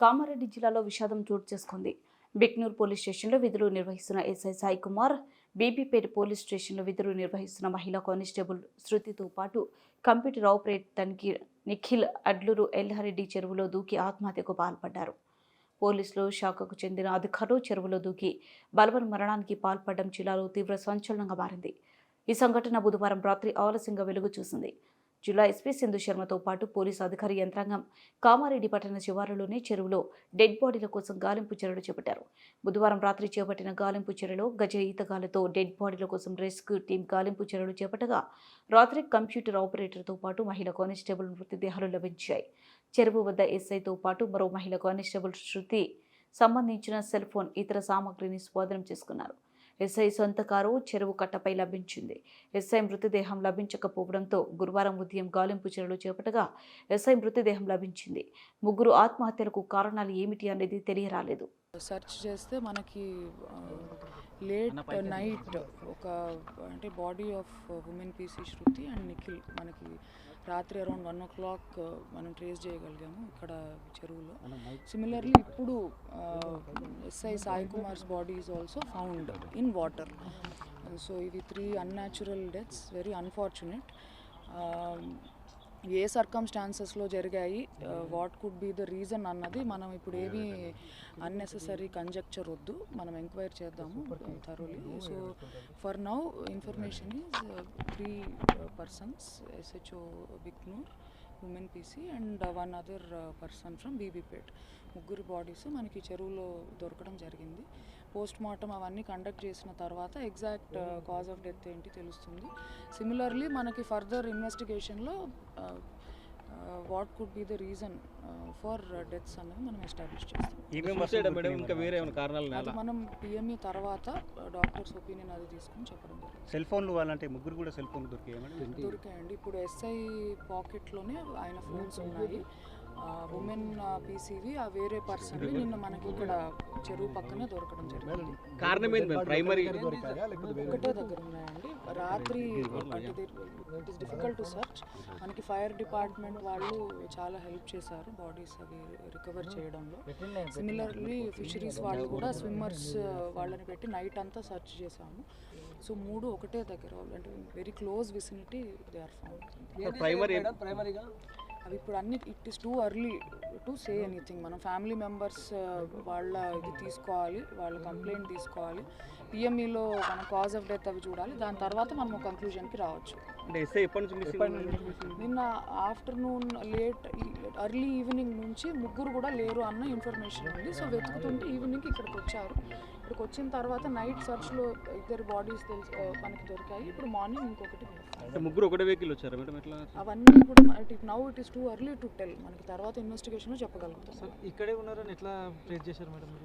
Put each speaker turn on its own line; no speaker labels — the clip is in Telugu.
కామారెడ్డి జిల్లాలో విషాదం చోటు చేసుకుంది. బిక్నూర్ పోలీస్ స్టేషన్లో విధులు నిర్వహిస్తున్న ఎస్ఐ సాయి కుమార్ బీబీపేట పోలీస్ స్టేషన్లో విధులు నిర్వహిస్తున్న మహిళా కానిస్టేబుల్ శృతితో పాటు కంప్యూటర్ ఆపరేట్ తనిఖీ నిఖిల్ అడ్లూరు ఎల్హారెడ్డి చెరువులో దూకి ఆత్మహత్యకు పాల్పడ్డారు. పోలీసులు శాఖకు చెందిన అధికారులు చెరువులో దూకి బలవన్ మరణానికి పాల్పడడం జిల్లాలో తీవ్ర సంచలనంగా మారింది. ఈ సంఘటన బుధవారం రాత్రి ఆలస్యంగా వెలుగు చూసింది. జిల్లా ఎస్పీ సింధు శర్మతో పాటు పోలీసు అధికారి యంత్రాంగం కామారెడ్డి పట్టణ శివారులోని చెరువులో డెడ్ బాడీల కోసం గాలింపు చర్యలు చేపట్టారు. బుధవారం రాత్రి చేపట్టిన గాలింపు చర్యలో గజ ఈతగాలతో డెడ్ బాడీల కోసం రెస్క్యూ టీం గాలింపు చర్యలు చేపట్టగా రాత్రి కంప్యూటర్ ఆపరేటర్తో పాటు మహిళ కానిస్టేబుల్ మృతదేహాలు లభించాయి. చెరువు వద్ద ఎస్ఐతో పాటు మరో మహిళ కానిస్టేబుల్ శృతి సంబంధించిన సెల్ ఫోన్ ఇతర సామగ్రిని స్వాధీనం చేసుకున్నారు. ఎస్ఐ సొంత కారు చెరువు కట్టపై లభించింది. ఎస్ఐ మృతదేహం లభించకపోవడంతో గురువారం ఉదయం గాలింపు చర్యలు చేపట్టగా ఎస్ఐ మృతదేహం లభించింది. ముగ్గురు ఆత్మహత్యలకు కారణాలు ఏమిటి అనేది తెలియరాలేదు.
సెర్చ్ చేస్తే మనకి లేట్ నైట్ ఒక అంటే body of women PC Shruti and Nikhil మనకి రాత్రి అరౌండ్ వన్ ఓ క్లాక్ మనం ట్రేస్ చేయగలిగాము ఇక్కడ చెరువులో. సిమిలర్లీ ఇప్పుడు SI Sai Kumar's body is also found in water so ఇవి three unnatural deaths very unfortunate a సర్కమ్స్టాన్సెస్లో జరిగాయి what could be the reason అన్నది మనం ఇప్పుడు ఏమీ అన్నెసెసరీ కంజక్చర్ వద్దు. మనం ఎంక్వైరీ చేద్దాము thoroughly so for now information is three persons SHO Biknoor women PC and one other person from Bibipet ముగ్గురు బాడీస్ మనకి చెరువులో దొరకడం జరిగింది. పోస్ట్ మార్టం అవన్నీ కండక్ట్ చేసిన తర్వాత ఎగ్జాక్ట్ కాజ్ ఆఫ్ డెత్ ఏంటి తెలుస్తుంది. సిమిలర్లీ మనకి ఫర్దర్ ఇన్వెస్టిగేషన్లో what could be the reason for deaths అనేది మనం ఎస్టాబ్లిష్ చేస్తాం.
ఇంకా వేరే కారణాలు?
మనం పిఎంఈ తర్వాత డాక్టర్స్ ఒపీనియన్ అది తీసుకుని చెప్పడం జరిగింది.
సెల్ ఫోన్లు వాళ్ళంటే ముగ్గురు కూడా సెల్ ఫోన్ దొరికాయి
దొరికాయండి. ఇప్పుడు ఎస్ఐ పాకెట్లోనే ఆయన ఫోన్స్ ఉన్నాయి. ఉమెన్ పీసీవి ఆ వేరే పర్సన్ నిన్న మనకి ఇక్కడ చెరువు పక్కనే దొరకడం జరిగింది.
కారణం ఏంది మేడం ప్రైమరీ
ఒకటే దగ్గర ఉన్నాయండి. రాత్రి it is difficult to search మనకి ఫైర్ డిపార్ట్మెంట్ వాళ్ళు చాలా హెల్ప్ చేశారు బాడీస్ అవి రికవర్ చేయడంలో. సిమిలర్లీ ఫిషరీస్ వాళ్ళు కూడా స్విమ్మర్స్ వాళ్ళని పెట్టి నైట్ అంతా సర్చ్ చేశాము. సో మూడు ఒకటే దగ్గర అంటే very close vicinity they are found
primary
అవి ఇప్పుడు అన్ని it is too early to say anything. మనం ఫ్యామిలీ మెంబర్స్ వాళ్ళ ఇది తీసుకోవాలి వాళ్ళ కంప్లైంట్ తీసుకోవాలి. పిఎంఈలో మన కాజ్ ఆఫ్ డెత్ అవి చూడాలి. దాని తర్వాత మనం ఒక కంక్లూజన్కి రావచ్చు.
ఎస్ఐ ఎప్పటి నుంచి మిస్సింగ్
నిన్న ఆఫ్టర్నూన్ లేట్ అర్లీ ఈవినింగ్ నుంచి ముగ్గురు కూడా లేరు అన్న ఇన్ఫర్మేషన్ ఉంది. సో వెతుకుతుంటే ఈవినింగ్ ఇక్కడికి వచ్చారు. ఇక్కడికి వచ్చిన తర్వాత నైట్ సర్చ్లో ఇద్దరు బాడీస్ తెలుసు మనకి దొరికాయి. ఇప్పుడు మార్నింగ్ ఇంకొకటి
ముగ్గురు ఒకటే వెహికల్ వచ్చారా మేడం ఎట్లా?
అవన్నీ కూడా now it is too early to tell మనకి తర్వాత ఇన్వెస్టిగేషన్ చెప్పగలుగుతాం.
ఇక్కడే ఉన్నారని ఎట్లా ట్రేస్ చేశారు మేడం?